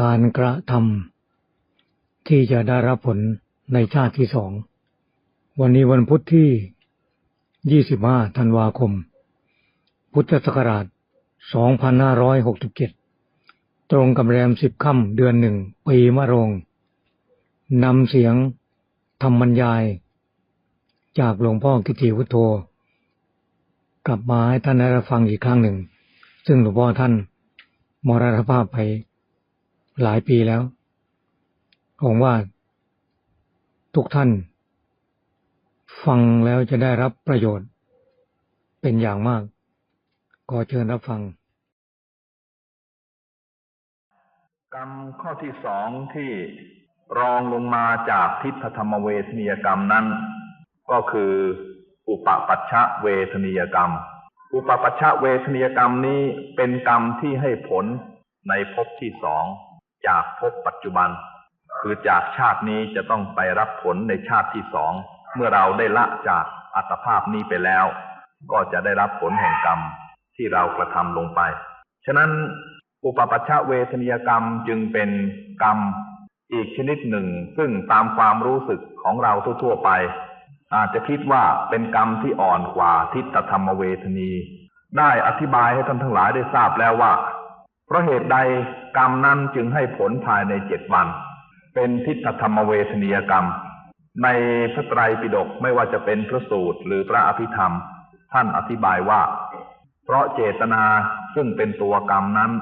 การกระทำที่จะได้รับผลในชาติที่สอง วันนี้วันพุทธที่ 25 ธันวาคม พุทธศักราช 2567 ตรงกับแรมสิบค่ำเดือนหนึ่งปีมะโรงนำเสียงธรรมบรรยาย จากหลวงพ่อกิติวุฒโธกลับมาให้ท่านได้รับฟังอีกครั้งหนึ่ง ซึ่งหลวงพ่อท่านมรณภาพไป หลายปีแล้วหวังว่า ทุกท่าน ฟังแล้วจะได้รับประโยชน์ เป็นอย่างมาก ขอเชิญรับฟัง กรรมข้อที่สองที่รองลงมาจากทิฏฐธรรมเวทนียกรรมนั้น ก็คือ อุปปัชชะเวทนียกรรม อุปปัชชะเวทนียกรรมนี้เป็นกรรมที่ให้ผลในภพที่สอง จากภพปัจจุบัน คือจากชาตินี้จะต้องไปรับผลในชาติที่สอง เมื่อเราได้ละจากอัตภาพนี้ไปแล้ว ก็จะได้รับผลแห่งกรรมที่เรากระทำลงไป ฉะนั้นอุปปัชชะเวทนียกรรมจึงเป็นกรรมอีกชนิดหนึ่ง ซึ่งตามความรู้สึกของเราทั่วๆไป อาจจะคิดว่าเป็นกรรมที่อ่อนกว่าทิฏฐธรรมเวทนี ได้อธิบายให้ท่านทั้งหลายได้ทราบแล้วว่า เพราะเหตุใดกรรมนั้นจึงให้ผลภายในเจ็ดวัน เป็นทิฏฐธรรมเวทนียกรรม ในพระไตรปิฎกไม่ว่าจะเป็นพระสูตรหรือพระอภิธรรม ท่านอธิบายว่า เพราะเจตนาซึ่งเป็นตัวกรรมนั้น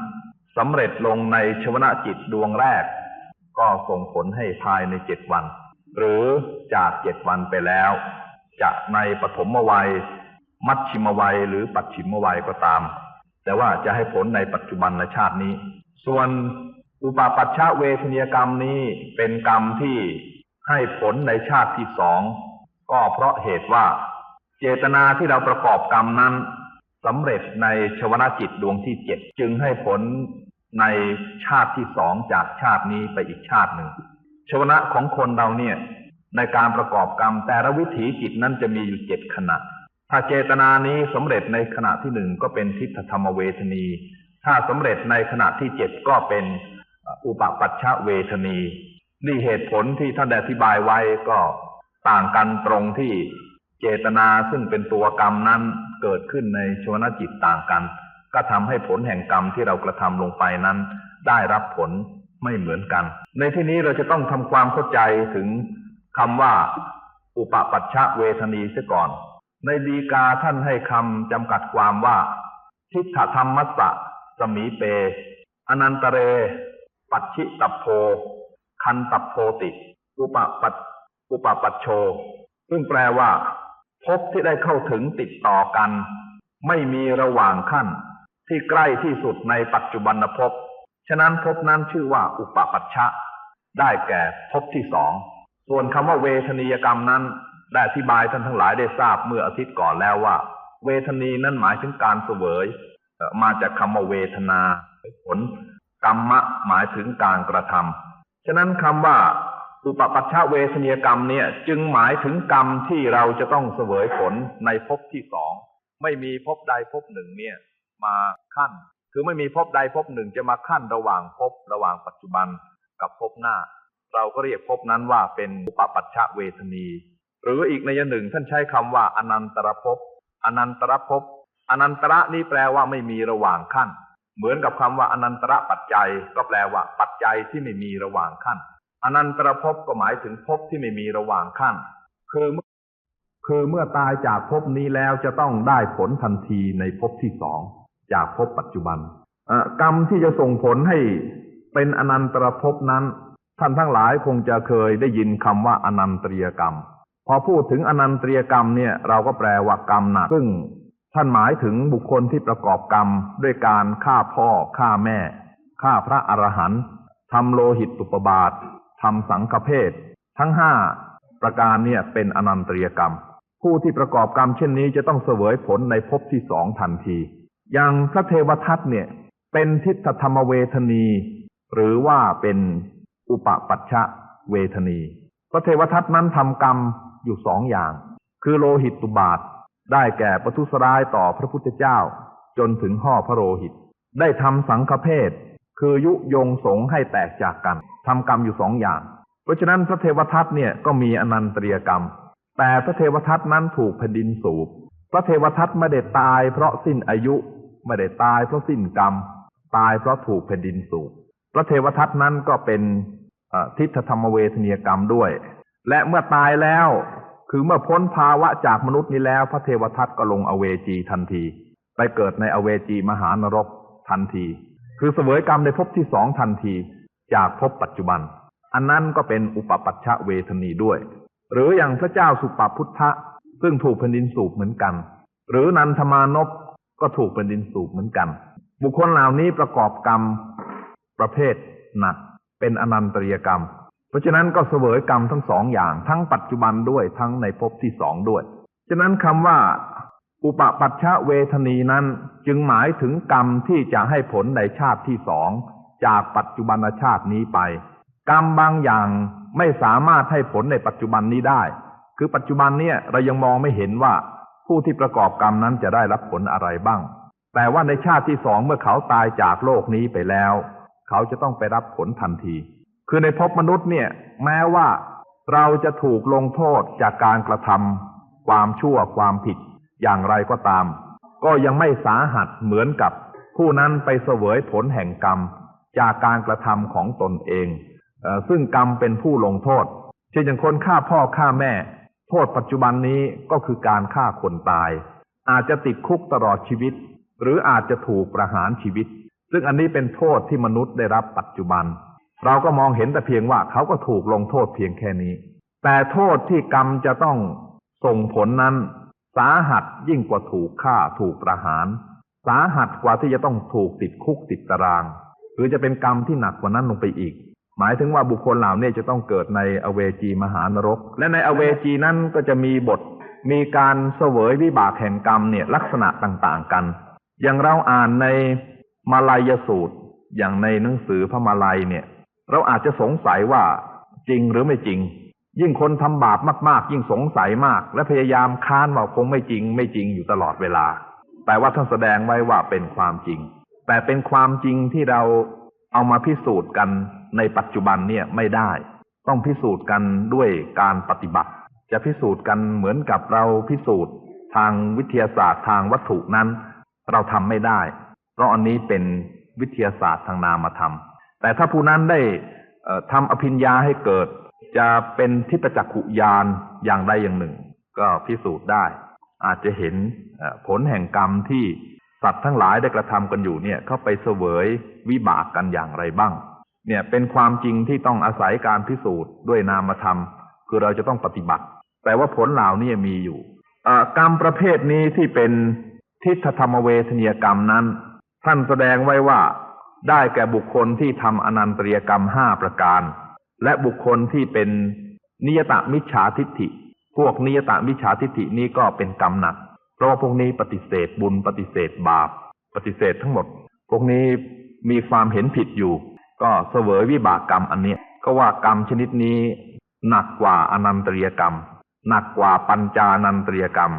สำเร็จลงในชวนาจิตดวงแรก ก็ส่งผลให้ภายในเจ็ดวัน หรือจากเจ็ดวันไปแล้ว จะในปฐมวัย มัชชิมวัยหรือปัจฉิมวัยก็ตาม แต่ว่าจะให้ผลในปัจจุบันในชาตินี้ ส่วนอุปาปัชชะเวทนียกรรมนี้เป็นกรรมที่ให้ผลในชาติที่สองก็เพราะเหตุว่า เจตนาที่เราประกอบกรรมนั้นสำเร็จในชวนาจิตดวงที่เจ็ดจึงให้ผลในชาติที่สองจากชาตินี้ไปอีกชาติหนึ่ง ชวนะของคนเราเนี่ยในการประกอบกรรมแต่ละวิถีจิตนั้นจะมีอยู่เจ็ดขณะ ถ้าเจตนานี้สำเร็จในขณะที่หนึ่งก็เป็นทิฏฐธรรมเวทนี ถ้าสำเร็จในขณะที่เจ็ดก็เป็นอุปปัชชะเวทนี นี่เหตุผลที่ท่านอธิบายไว้ก็ต่างกันตรงที่เจตนาซึ่งเป็นตัวกรรมนั้นเกิดขึ้นในชวนาจิตต่างกัน ก็ทำให้ผลแห่งกรรมที่เรากระทำลงไปนั้น ได้รับผลไม่เหมือนกัน ในที่นี้เราจะต้องทำความเข้าใจถึงคำว่า อุปปัชชะเวทนีเสียก่อน ในดีกาท่านให้คำจำกัดความว่า ทิฏฐธรรมัสสะสมีเป อนันตเร ปัจฉิตัพโพ คันตัพโพติ อุปปัชอุปปัชโช ซึ่งแปลว่า พบที่ได้เข้าถึงติดต่อกัน ไม่มีระหว่างขั้น ที่ใกล้ที่สุดในปัจจุบันภพ ฉะนั้นภพนั้นชื่อว่า อุปปัชชะ ได้แก่ภพที่สอง ส่วนคำว่าเวทนียกรรมนั้น ได้อธิบายท่านทั้งหลายได้ทราบเมื่ออาทิตย์ก่อนแล้วว่า เวทนีนั้นหมายถึงการเสวยมาจากคำว่าเวทนาผลกรรมะหมายถึงการกระทำฉะนั้นคำว่าอุปปัชชะเวทนียกรรมเนี่ย จึงหมายถึงกรรมที่เราจะต้องเสวยผลในภพที่สองไม่มีภพใดภพหนึ่งเนี่ย มาขั้น คือไม่มีภพใดภพหนึ่งจะมาขั้นระหว่างภพระหว่างปัจจุบันกับภพหน้า เราก็เรียกภพนั้นว่าเป็นอุปปัชชะเวทนี หรืออีกในยหนึ่งท่านใช้คำว่า อนันตรภพอนันตรภพอนันตระนี่แปลว่าไม่มีระหว่างขั้น เหมือนกับคำว่าอนันตระปัจจัย ก็แปลว่า ปัจจัยที่ไม่มีระหว่างขั้น อนันตรภพก็หมายถึงภพที่ไม่มีระหว่างขั้น คือคือเมื่อตายจากภพนี้แล้วจะต้องได้ผลทันทีในภพที่สองจากภพปัจจุบันกรรมที่จะส่งผลให้เป็นอนันตรภพนั้น ท่านทั้งหลายคงจะเคยได้ยินคำว่าอนันตรียกรรม พอพูดถึงอนันตรียกรรมเนี่ยเราก็แปลว่ากรรมหนัก ซึ่งท่านหมายถึงบุคคลที่ประกอบกรรม ด้วยการฆ่าพ่อฆ่าแม่ฆ่าพระอรหันต์ทำโลหิตตุปบาททำสังฆเพศทั้งห้าประการเนี่ยเป็นอนันตรียกรรม ผู้ที่ประกอบกรรมเช่นนี้จะต้องเสวยผลในภพที่สองทันที อย่างพระเทวทัตเนี่ยเป็นทิฏฐธรรมเวทนี หรือว่าเป็นอุปปัชชะเวทนี พระเทวทัตนั้นทำกรรม อยู่สองอย่าง คือโลหิตตุบาท ได้แก่ประทุษร้ายต่อพระพุทธเจ้า จนถึงห่อพระโลหิต ได้ทำสังฆเพศคือยุยงสงให้แตกจากกันทำกรรมอยู่สองอย่าง เพราะฉะนั้นพระเทวทัตเนี่ยก็มีอนันตริยกรรม แต่พระเทวทัตนั้นถูกแผ่นดินสูบ พระเทวทัตไม่ได้ตายเพราะสิ้นอายุไม่ได้ตายเพราะสิ้นกรรม ตายเพราะถูกแผ่นดินสูบ พระเทวทัตนั้นก็เป็นทิฏฐธรรมเวทนียกรรมด้วย และเมื่อตายแล้ว คือเมื่อพ้นภาวะจากมนุษย์นี้แล้ว พระเทวทัตก็ลงอเวจีทันที ไปเกิดในอเวจีมหานรกทันที คือเสวยกรรมในภพที่สองทันที จากภพปัจจุบัน อันนั้นก็เป็นอุปปัชชะเวทนีด้วย หรืออย่างพระเจ้าสุปปพุทธะซึ่งถูกแผ่นดินสูบเหมือนกัน หรือนันทมานพก็ถูกแผ่นดินสูบเหมือนกัน บุคคลเหล่านี้ประกอบกรรมประเภทหนักเป็นอนันตริยกรรม เพราะฉะนั้นก็เสวยกรรมทั้งสองอย่าง ทั้งปัจจุบันด้วยทั้งในภพที่สองด้วย ฉะนั้นคำว่า อุปปัชชะเวทนีนั้นจึงหมายถึงกรรมที่จะให้ผลในชาติที่สองจากปัจจุบันชาตินี้ไป กรรมบางอย่างไม่สามารถให้ผลในปัจจุบันนี้ได้ คือปัจจุบันเนี่ยเรายังมองไม่เห็นว่าผู้ที่ประกอบกรรมนั้นจะได้รับผลอะไรบ้าง แต่ว่าในชาติที่สองเมื่อเขาตายจากโลกนี้ไปแล้ว เขาจะต้องไปรับผลทันที คือในภพมนุษย์เนี่ย แม้ว่าเราจะถูกลงโทษจากการกระทำความชั่วความผิดอย่างไรก็ตาม ก็ยังไม่สาหัสเหมือนกับผู้นั้นไปเสวยผลแห่งกรรมจากการกระทำของตนเอง ซึ่งกรรมเป็นผู้ลงโทษ เช่นอย่างคนฆ่าพ่อฆ่าแม่ โทษปัจจุบันนี้ก็คือการฆ่าคนตาย อาจจะติดคุกตลอดชีวิต หรืออาจจะถูกประหารชีวิต ซึ่งอันนี้เป็นโทษที่มนุษย์ได้รับปัจจุบัน เราก็มองเห็นแต่เพียงว่าเขาก็ถูกลงโทษเพียงแค่นี้ แต่โทษที่กรรมจะต้องส่งผลนั้น สาหัสยิ่งกว่าถูกฆ่าถูกประหาร สาหัสกว่าที่จะต้องถูกติดคุกติดตาราง หรือจะเป็นกรรมที่หนักกว่านั้นลงไปอีก หมายถึงว่าบุคคลเหล่านี้จะต้องเกิดในอเวจีมหานรก และในอเวจีนั้นก็จะมีบท มีการเสวยวิบากแห่งกรรมเนี่ยลักษณะต่างๆกัน อย่างเราอ่านในมาลายสูตร อย่างในหนังสือพระมาลัยเนี่ย เราอาจจะสงสัยว่าจริงหรือไม่จริง ยิ่งคนทำบาปมาก ๆ ยิ่งสงสัยมาก และพยายามค้านว่าคงไม่จริง ไม่จริงอยู่ตลอดเวลา แต่ว่าท่านแสดงไว้ว่าเป็นความจริง แต่เป็นความจริงที่เราเอามาพิสูจน์กันในปัจจุบันเนี่ยไม่ได้ ต้องพิสูจน์กันด้วยการปฏิบัติ จะพิสูจน์กันเหมือนกับเราพิสูจน์ทางวิทยาศาสตร์ทางวัตถุนั้น เราทำไม่ได้ เพราะอันนี้เป็นวิทยาศาสตร์ทางนามธรรม แต่ถ้าผู้นั้นได้ทำอภิญญาให้เกิด จะเป็นทิพจักขุยานอย่างใดอย่างหนึ่ง ก็พิสูจน์ได้ อาจจะเห็นผลแห่งกรรมที่สัตว์ทั้งหลายได้กระทำกันอยู่เนี่ยเขาไปเสวยวิบากกันอย่างไรบ้าง เนี่ยเป็นความจริงที่ต้องอาศัยการพิสูจน์ด้วยนามธรรม คือเราจะต้องปฏิบัติ แต่ว่าผลเหล่านี้มีอยู่กรรมประเภทนี้ที่เป็นทิฏฐธรรมเวทนียกรรมนั้น ท่านแสดงไว้ว่า ได้แก่บุคคลที่ทำอนันตริยกรรมห้าประการ และบุคคลที่เป็นนิยตมิจฉาทิฏฐิ พวกนิยตมิจฉาทิฏฐินี้ก็เป็นกรรมหนัก เพราะว่าพวกนี้ปฏิเสธบุญปฏิเสธบาป ปฏิเสธทั้งหมด พวกนี้มีความเห็นผิดอยู่ ก็เสวยวิบากกรรมอันนี้ก็ว่ากรรมชนิดนี้ หนักกว่าอนันตริยกรรม หนักกว่าปัญจานันตริยกรรม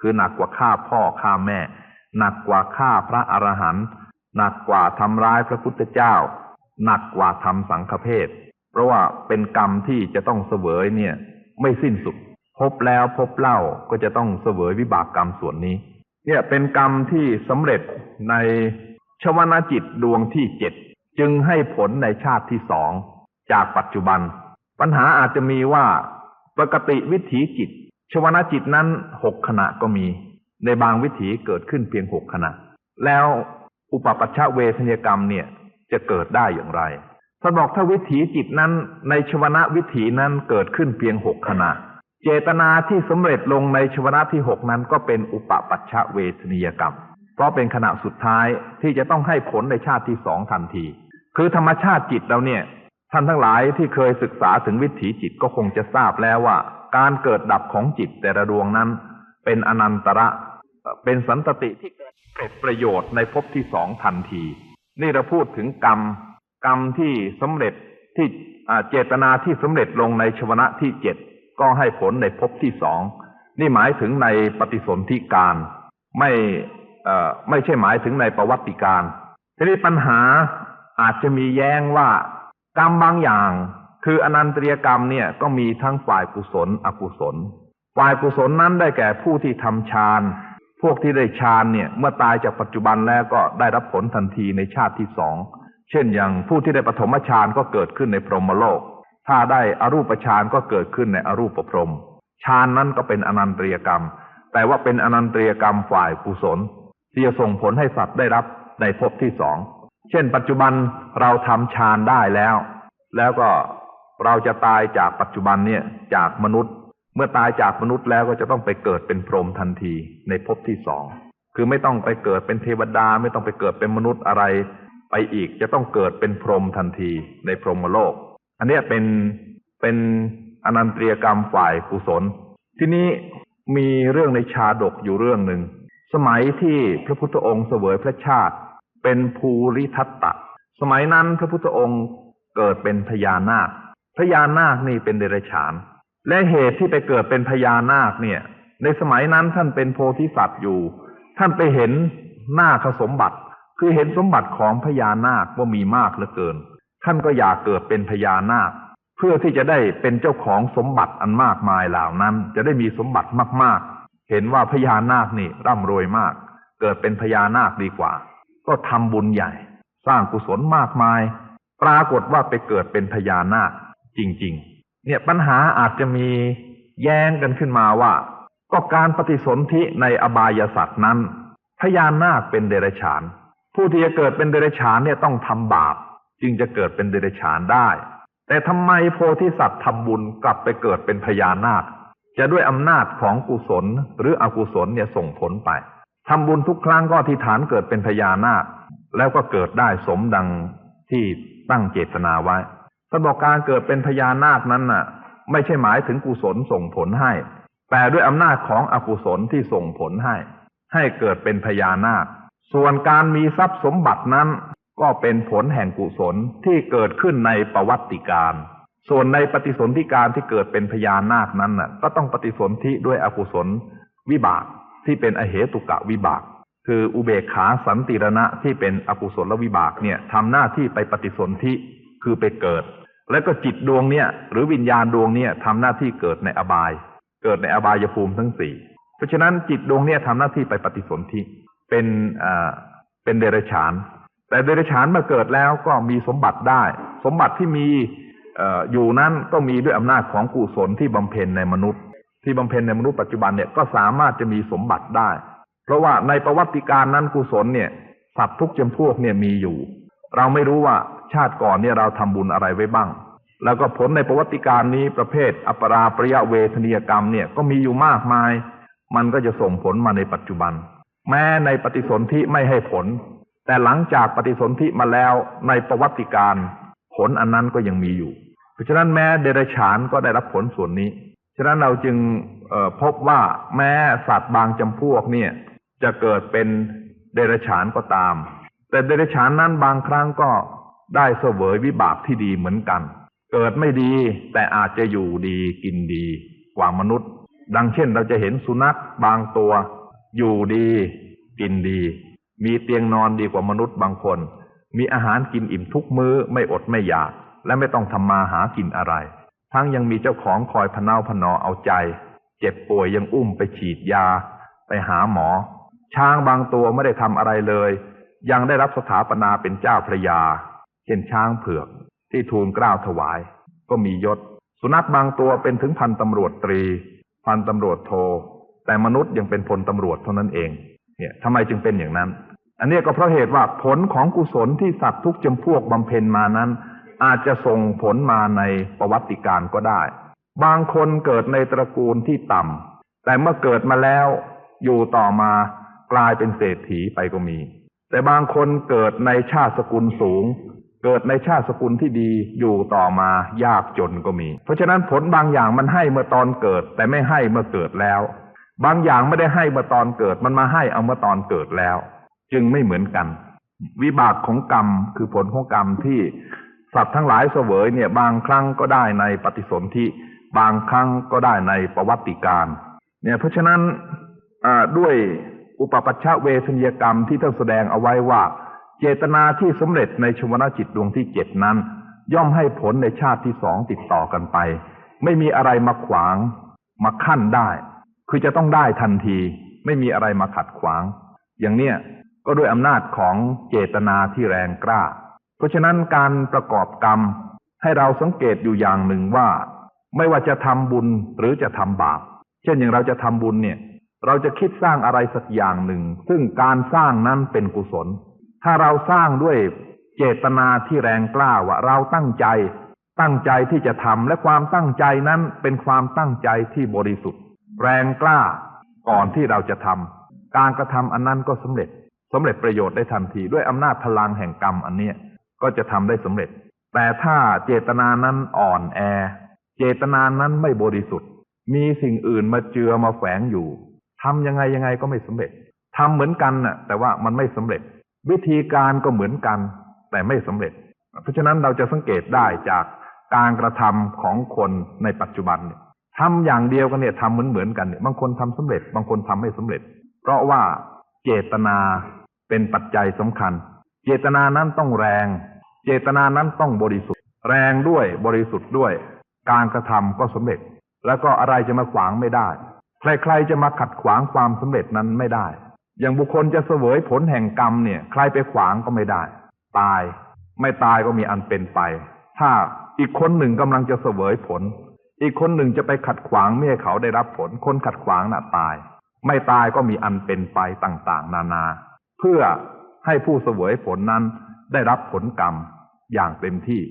คือหนักกว่าฆ่าพ่อฆ่าแม่ หนักกว่าฆ่าพระอรหันต์ หนักกว่าทำร้ายพระพุทธเจ้า หนักกว่าทำสังฆเพศ เพราะว่าเป็นกรรมที่จะต้องเสวยเนี่ย ไม่สิ้นสุด พบแล้วพบเล่าก็จะต้องเสวยวิบากกรรมส่วนนี้ เนี่ยเป็นกรรมที่สำเร็จในชวนาจิตดวงที่เจ็ดจึงให้ผลในชาติที่สองจากปัจจุบัน ปัญหาอาจจะมีว่าปกติวิถีจิต ชวนาจิตนั้นหกขณะก็มี ในบางวิถีเกิดขึ้นเพียงหกขณะ แล้ว อุปปัชชะเวทนยกรรมเนี่ยจะเกิดได้อย่างไรท่านบอกถ้าวิถีจิตนั้นในชวนะวิถีนั้นเกิดขึ้นเพียงหกขณะ เจตนาที่สำเร็จลงในชวนะที่หกนั้นก็เป็นอุปปัชชะเวทนียกรรม เพราะเป็นขณะสุดท้ายที่จะต้องให้ผลในชาติที่สองทันที คือธรรมชาติจิตเราเนี่ย ท่านทั้งหลายที่เคยศึกษาถึงวิถีจิตก็คงจะทราบแล้วว่า การเกิดดับของจิตแต่ละดวงนั้น เป็นอนันตระเอ่อเป็นสันตติที่ เกิดประโยชน์ในภพที่สองทันที นี่เราพูดถึงกรรม กรรมที่สำเร็จที่เจตนาที่สำเร็จลงในชวนะที่เจ็ดก็ให้ผลในภพที่สองนี่หมายถึงในปฏิสนธิการไม่ไม่ใช่หมายถึงในประวัติการทีนี้ปัญหาอาจจะมีแย้งว่ากรรมบางอย่าง คืออนันตริยกรรมเนี่ยก็มีทั้งฝ่ายกุศล อกุศล ฝ่ายกุศลนั้นได้แก่ผู้ที่ทำฌาน พวกที่ได้ฌานเนี่ยเมื่อตายจากปัจจุบันแล้วก็ได้รับผลทันทีในชาติที่สองเช่นอย่างผู้ที่ได้ปฐมฌานก็เกิดขึ้นในพรหมโลก ถ้าได้อรูปฌานก็เกิดขึ้นในอรูปพรหมฌานนั้นก็เป็นอนันตริยกรรม แต่ว่าเป็นอนันตริยกรรมฝ่ายกุศลที่จะส่งผลให้สัตว์ได้รับในภพที่สองเช่น ปัจจุบันเราทำฌานได้แล้ว แล้วก็เราจะตายจากปัจจุบันเนี่ยจากมนุษย์ เมื่อตายจากมนุษย์แล้วก็จะต้องไปเกิดเป็นพรหมทันทีในภพที่สอง คือไม่ต้องไปเกิดเป็นเทวดาไม่ต้องไปเกิดเป็นมนุษย์อะไร ไปอีกจะต้องเกิดเป็นพรหมทันทีในพรหมโลก อันนี้เป็นเป็นอนันตริยกรรมฝ่ายกุศล ทีนี้มีเรื่องในชาดกอยู่เรื่องหนึ่ง สมัยที่พระพุทธองค์เสวยพระชาติ เป็นภูริทัตตะ สมัยนั้นพระพุทธองค์เกิดเป็นพญานาค พญานาคนี่เป็นเดรัจฉาน และเหตุที่ไปเกิดเป็นพญานาคเนี่ย ในสมัยนั้นท่านเป็นโพธิสัตว์อยู่ ท่านไปเห็นนาคสมบัติ คือเห็นสมบัติของพญานาคว่ามีมากเหลือเกิน ท่านก็อยากเกิดเป็นพญานาค เพื่อที่จะได้เป็นเจ้าของสมบัติอันมากมายเหล่านั้น จะได้มีสมบัติมากๆ เห็นว่าพญานาคนี่ร่ำรวยมาก เกิดเป็นพญานาคดีกว่า ก็ทำบุญใหญ่ สร้างกุศลมากมาย ปรากฏว่าไปเกิดเป็นพญานาคจริง ๆ เนี่ยปัญหาอาจจะมีแย้งกันขึ้นมาว่า ก็การปฏิสนธิในอบายสัตว์นั้นพญานาคเป็นเดรัจฉาน ผู้ที่จะเกิดเป็นเดรัจฉานเนี่ยต้องทำบาป จึงจะเกิดเป็นเดรัจฉานได้ แต่ทำไมโพธิสัตว์ทำบุญกลับไปเกิดเป็นพญานาค จะด้วยอำนาจของกุศลหรืออกุศลเนี่ยส่งผลไปทำบุญทุกครั้งก็อธิษฐานเกิดเป็นพญานาค แล้วก็เกิดได้สมดังที่ตั้งเจตนาไว้ ท่านบอกการเกิดเป็นพญานาคนั้นน่ะ ไม่ใช่หมายถึงกุศลส่งผลให้ แต่ด้วยอำนาจของอกุศลที่ส่งผลให้ ให้เกิดเป็นพญานาค ส่วนการมีทรัพย์สมบัตินั้น ก็เป็นผลแห่งกุศลที่เกิดขึ้นในประวัติการ ส่วนในปฏิสนธิการที่เกิดเป็นพญานาคนั้นน่ะ ก็ต้องปฏิสนธิด้วยอกุศลวิบากที่เป็นอเหตุกะวิบาก คืออุเบกขาสันติรณะที่เป็นอกุศลวิบากเนี่ยทำหน้าที่ไปปฏิสนธิ คือไปเกิด แล้วก็จิตดวงเนี่ยหรือวิญญาณดวงเนี่ยทำหน้าที่เกิดในอบาย เกิดในอบายภูมิทั้งสี่เพราะฉะนั้นจิตดวงเนี่ยทำหน้าที่ไปปฏิสนธิเป็นอ่าเป็นเดรัจฉาน แต่เดรัจฉานมาเกิดแล้วก็มีสมบัติได้ สมบัติที่มีเอ่ออยู่นั้นก็มีด้วยอำนาจของกุศลที่บำเพ็ญในมนุษย์ ที่บำเพ็ญในมนุษย์ปัจจุบันเนี่ยก็สามารถจะมีสมบัติได้ เพราะว่าในประวัติการนั้นกุศลเนี่ยสัตว์ทุกจำพวกเนี่ยมีอยู่ เราไม่รู้ว่า ชาติก่อนเนี่ยเราทำบุญอะไรไว้บ้าง แล้วก็ผลในประวัติการนี้ประเภทอัปราปริยเวทนียกรรมเนี่ยก็มีอยู่มากมาย มันก็จะส่งผลมาในปัจจุบัน แม้ในปฏิสนธิไม่ให้ผล แต่หลังจากปฏิสนธิมาแล้วในประวัติการ ผลอันนั้นก็ยังมีอยู่ เพราะฉะนั้นแม้เดรัจฉานก็ได้รับผลส่วนนี้ ฉะนั้นเราจึงพบว่าแม้สัตว์บางจำพวกเนี่ยจะเกิดเป็นเดรัจฉานก็ตาม แต่เดรัจฉานนั้นบางครั้งก็ ได้เสวยวิบากที่ดีเหมือนกัน เกิดไม่ดีแต่อาจจะอยู่ดีกินดีกว่ามนุษย์ ดังเช่นเราจะเห็นสุนัขบางตัว อยู่ดีกินดี มีเตียงนอนดีกว่ามนุษย์บางคน มีอาหารกินอิ่มทุกมื้อไม่อดไม่อยาก และไม่ต้องทำมาหากินอะไร ทั้งยังมีเจ้าของคอยพนาพนอเอาใจ เจ็บป่วยยังอุ้มไปฉีดยา ไปหาหมอ ช้างบางตัวไม่ได้ทำอะไรเลย ยังได้รับสถาปนาเป็นเจ้าพระยา เช่นช้างเผือกที่ทูลกล้าถวาย ก็มียศ สุนัขบางตัวเป็นถึงพันตำรวจตรี พันตำรวจโท แต่มนุษย์ยังเป็นพลตำรวจเท่านั้นเอง เนี่ยทำไมจึงเป็นอย่างนั้น อันนี้ก็เพราะเหตุว่าผลของกุศลที่สัตว์ทุกจำพวกบำเพ็ญมานั้น อาจจะส่งผลมาในประวัติการก็ได้ บางคนเกิดในตระกูลที่ต่ำแต่เมื่อเกิดมาแล้วอยู่ต่อมากลายเป็นเศรษฐีไปก็มี แต่บางคนเกิดในชาติสกุลสูง เกิดในชาติสกุลที่ดีอยู่ต่อมายากจนก็มี เพราะฉะนั้นผลบางอย่างมันให้เมื่อตอนเกิด แต่ไม่ให้เมื่อเกิดแล้ว บางอย่างไม่ได้ให้เมื่อตอนเกิดมันมาให้เอาเมื่อตอนเกิดแล้ว จึงไม่เหมือนกัน วิบากของกรรมคือผลของกรรมที่สัตว์ทั้งหลายเสวยเนี่ยบางครั้งก็ได้ในปฏิสนธิบางครั้งก็ได้ในประวัติการเนี่ยเพราะฉะนั้นด้วยอุปปัชชะเวทนียกรรมที่ท่านแสดงเอาไว้ว่า เจตนาที่สำเร็จในชวนาจิตดวงที่เจ็ดนั้น ย่อมให้ผลในชาติที่สองติดต่อกันไป ไม่มีอะไรมาขวาง มาขั้นได้ คือจะต้องได้ทันที ไม่มีอะไรมาขัดขวาง อย่างเนี้ยก็ด้วยอำนาจของเจตนาที่แรงกล้า เพราะฉะนั้นการประกอบกรรมให้เราสังเกตอยู่อย่างหนึ่งว่า ไม่ว่าจะทำบุญหรือจะทำบาป เช่นอย่างเราจะทำบุญเนี่ย เราจะคิดสร้างอะไรสักอย่างหนึ่ง ซึ่งการสร้างนั้นเป็นกุศล ถ้าเราสร้างด้วยเจตนาที่แรงกล้าว่าเราตั้งใจ ตั้งใจที่จะทำและความตั้งใจนั้นเป็นความตั้งใจที่บริสุทธิ์ แรงกล้าก่อนที่เราจะทำการกระทำอันนั้นก็สำเร็จสำเร็จประโยชน์ได้ทันทีด้วยอำนาจพลังแห่งกรรมอันเนี้ยก็จะทำได้สำเร็จ แต่ถ้าเจตนานั้นอ่อนแอ เจตนานั้นไม่บริสุทธิ์ มีสิ่งอื่นมาเจือมาแฝงอยู่ทำยังไงยังไงก็ไม่สำเร็จทำเหมือนกันน่ะ แต่ว่ามันไม่สำเร็จ วิธีการก็เหมือนกันแต่ไม่สำเร็จ เพราะฉะนั้นเราจะสังเกตได้จากการกระทำของคนในปัจจุบันเนี่ยทำอย่างเดียวกันเนี่ยทำเหมือนเหมือนกันเนี่ยบางคนทำสำเร็จ บางคนทำไม่สำเร็จ เพราะว่าเจตนาเป็นปัจจัยสำคัญ เจตนานั้นต้องแรง เจตนานั้นต้องบริสุทธิ์ แรงด้วยบริสุทธิ์ด้วย การกระทำก็สำเร็จ แล้วก็อะไรจะมาขวางไม่ได้ ใครๆจะมาขัดขวางความสำเร็จนั้นไม่ได้ อย่างบุคคลจะเสวยผลแห่งกรรมเนี่ย ใครไปขวางก็ไม่ได้ ตาย ไม่ตายก็มีอันเป็นไป ถ้าอีกคนหนึ่งกำลังจะเสวยผล อีกคนหนึ่งจะไปขัดขวางไม่ให้เขาได้รับผล คนขัดขวางน่ะตาย ไม่ตายก็มีอันเป็นไปต่างๆ นานา เพื่อให้ผู้เสวยผลนั้นได้รับผลกรรมอย่างเต็มที่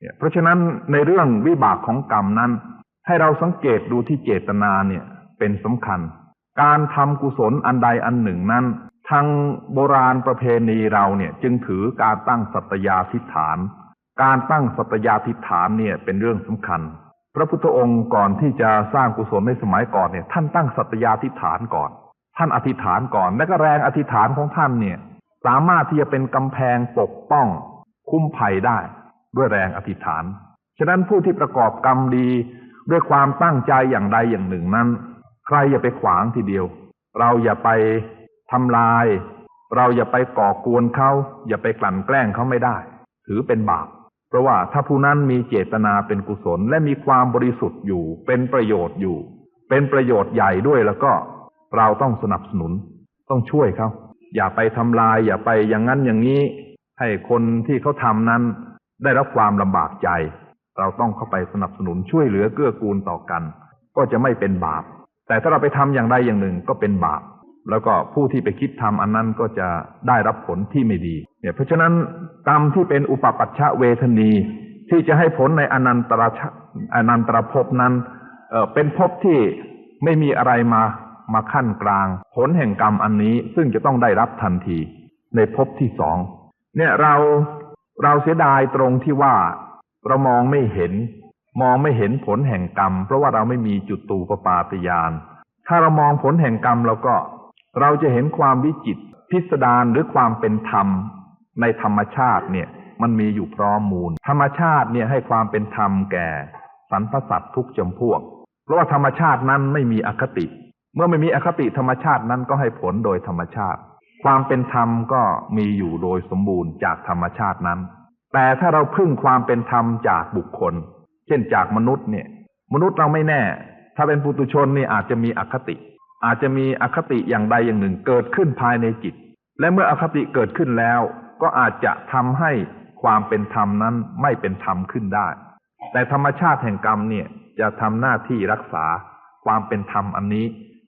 เนี่ยเพราะฉะนั้นในเรื่องวิบากของกรรมนั้น ให้เราสังเกตดูที่เจตนาเนี่ยเป็นสำคัญ การทำกุศลอันใดอันหนึ่งนั้นทางโบราณประเพณีเราเนี่ยจึงถือการตั้งสัตยาธิฐาน การตั้งสัตยาธิฐานเนี่ยเป็นเรื่องสำคัญ พระพุทธองค์ก่อนที่จะสร้างกุศลในสมัยก่อนเนี่ยท่านตั้งสัตยาธิฐานก่อน ท่านอธิษฐานก่อน และก็แรงอธิษฐานของท่านเนี่ยสามารถที่จะเป็นกำแพงปกป้อง คุ้มภัยได้ ด้วยแรงอธิษฐาน ฉะนั้นผู้ที่ประกอบกรรมดีด้วยความตั้งใจอย่างใดอย่างหนึ่งนั้น ใครอย่าไปขวางทีเดียว เราอย่าไปทำลาย เราอย่าไปก่อกวนเขา อย่าไปกลั่นแกล้งเขาไม่ได้ ถือเป็นบาป เพราะว่าถ้าผู้นั้นมีเจตนาเป็นกุศลและมีความบริสุทธิ์อยู่ เป็นประโยชน์อยู่ เป็นประโยชน์ใหญ่ด้วยแล้วก็ เราต้องสนับสนุน ต้องช่วยเขาอย่าไปทำลาย อย่าไปอย่างนั้นอย่างนี้ ให้คนที่เขาทำนั้น ได้รับความลำบากใจ เราต้องเข้าไปสนับสนุนช่วยเหลือเกื้อกูลต่อกัน ก็จะไม่เป็นบาป แต่ถ้าเราไปทำอย่างใดอย่างหนึ่งก็เป็นบาป แล้วก็ผู้ที่ไปคิดทำอันนั้นก็จะได้รับผลที่ไม่ดี เนี่ยเพราะฉะนั้นกรรมที่เป็นอุปปัชชะเวทนีที่จะให้ผลในอนันตรชะอนันตรภพนั้นเเป็นภพที่ไม่มีอะไรมามาขั้นกลาง ผลแห่งกรรมอันนี้ซึ่งจะต้องได้รับทันที ในภพที่สองเนี่ยเราเราเสียดายตรงที่ว่าเรามองไม่เห็น มองไม่เห็นผลแห่งกรรม เพราะว่าเราไม่มีจุดตูปปาตยาน ถ้าเรามองผลแห่งกรรมเราก็ เราจะเห็นความวิจิตพิสดารหรือความเป็นธรรม ในธรรมชาติเนี่ย มันมีอยู่พร้อมมูล ธรรมชาติเนี่ยให้ความเป็นธรรมแก่สรรพสัตว์ทุกจำพวก เพราะว่าธรรมชาตินั้นไม่มีอคติ เมื่อไม่มีอคติธรรมชาตินั้นก็ให้ผลโดยธรรมชาติ ความเป็นธรรมก็มีอยู่โดยสมบูรณ์จากธรรมชาตินั้น แต่ถ้าเราพึ่งความเป็นธรรมจากบุคคล เช่นจากมนุษย์เนี่ย มนุษย์เราไม่แน่ ถ้าเป็นปุตุชนนี่อาจจะมีอคติ อาจจะมีอคติอย่างใดอย่างหนึ่งเกิดขึ้นภายในจิต และเมื่ออคติเกิดขึ้นแล้ว ก็อาจจะทำให้ความเป็นธรรมนั้นไม่เป็นธรรมขึ้นได้ แต่ธรรมชาติแห่งกรรมเนี่ยจะทำหน้าที่รักษาความเป็นธรรมอันนี้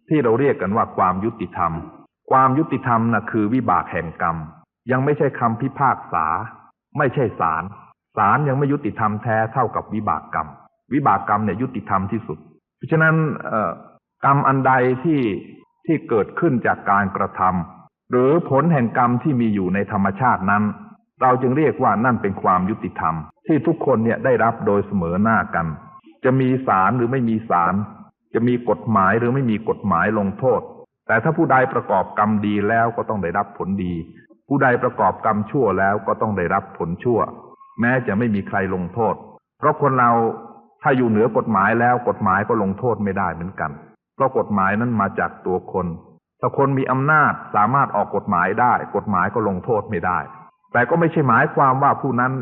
ที่เราเรียกกันว่าความยุติธรรม ความยุติธรรมนะคือวิบากแห่งกรรม ยังไม่ใช่คำพิพากษา ไม่ใช่ศาล ศาลยังไม่ยุติธรรมแท้เท่ากับวิบากกรรม วิบากกรรมเนี่ยยุติธรรมที่สุด เพราะฉะนั้นกรรมอันใดที่ที่เกิดขึ้นจากการกระทำหรือผลแห่งกรรมที่มีอยู่ในธรรมชาตินั้น เราจึงเรียกว่านั่นเป็นความยุติธรรม ที่ทุกคนเนี่ยได้รับโดยเสมอหน้ากัน จะมีศาลหรือไม่มีศาลจะมีกฎหมายหรือไม่มีกฎหมายลงโทษ แต่ถ้าผู้ใดประกอบกรรมดีแล้วก็ต้องได้รับผลดี ผู้ใดประกอบกรรมชั่วแล้วก็ต้องได้รับผลชั่ว แม้จะไม่มีใครลงโทษ เพราะคนเราถ้าอยู่เหนือกฎหมายแล้วกฎหมายก็ลงโทษไม่ได้เหมือนกัน เพราะกฎหมายนั้นมาจากตัวคน ถ้าคนมีอำนาจสามารถออกกฎหมายได้ กฎหมายก็ลงโทษไม่ได้ แต่ก็ไม่ใช่หมายความว่าผู้นั้น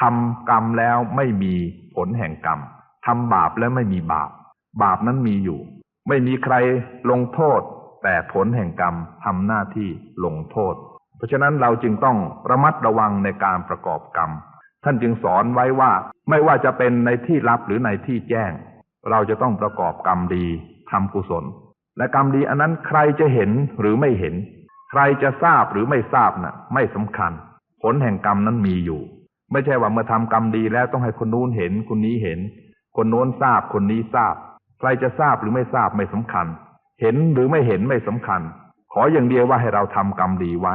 ทำกรรมแล้วไม่มีผลแห่งกรรมทำบาปแล้วไม่มีบาป บาปนั้นมีอยู่ ไม่มีใครลงโทษ แต่ผลแห่งกรรมทำหน้าที่ลงโทษ เพราะฉะนั้นเราจึงต้องระมัดระวังในการประกอบกรรม ท่านจึงสอนไว้ว่าไม่ว่าจะเป็นในที่ลับหรือในที่แจ้ง เราจะต้องประกอบกรรมดีทำกุศล และกรรมดีอันนั้นใครจะเห็นหรือไม่เห็น ใครจะทราบหรือไม่ทราบน่ะ ไม่สำคัญ ผลแห่งกรรมนั้นมีอยู่ ไม่ใช่ว่าเมื่อทำกรรมดีแล้วต้องให้คนนู้นเห็นคนนี้เห็น คนโน้นทราบคนนี้ทราบ ใครจะทราบหรือไม่ทราบไม่สำคัญ เห็นหรือไม่เห็นไม่สำคัญ ขออย่างเดียวว่าให้เราทำกรรมดีไว้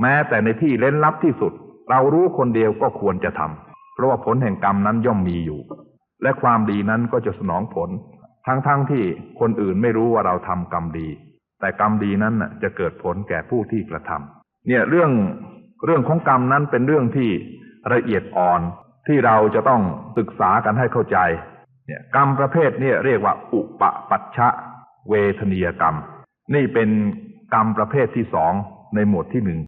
แม้แต่ในที่เล่นลับที่สุด เรารู้คนเดียวก็ควรจะทำเพราะว่าผลแห่งกรรมนั้นย่อมมีอยู่ และความดีนั้นก็จะสนองผล ทั้งๆทที่คนอื่นไม่รู้ว่าเราทำกรรมดี แต่กรรมดีนั้นน่ะจะเกิดผลแก่ผู้ที่กระทำเนี่ยเรื่องเรื่องของกรรมนั้นเป็นเรื่องที่ละเอียดอ่อนที่เราจะต้องศึกษากันให้เข้าใจเนี่ยกรรมประเภทนี้เรียกว่า อุปปัชชะ เวทนียกรรม นี่เป็นกรรมประเภทที่สองในหมวดที่หนึ่ง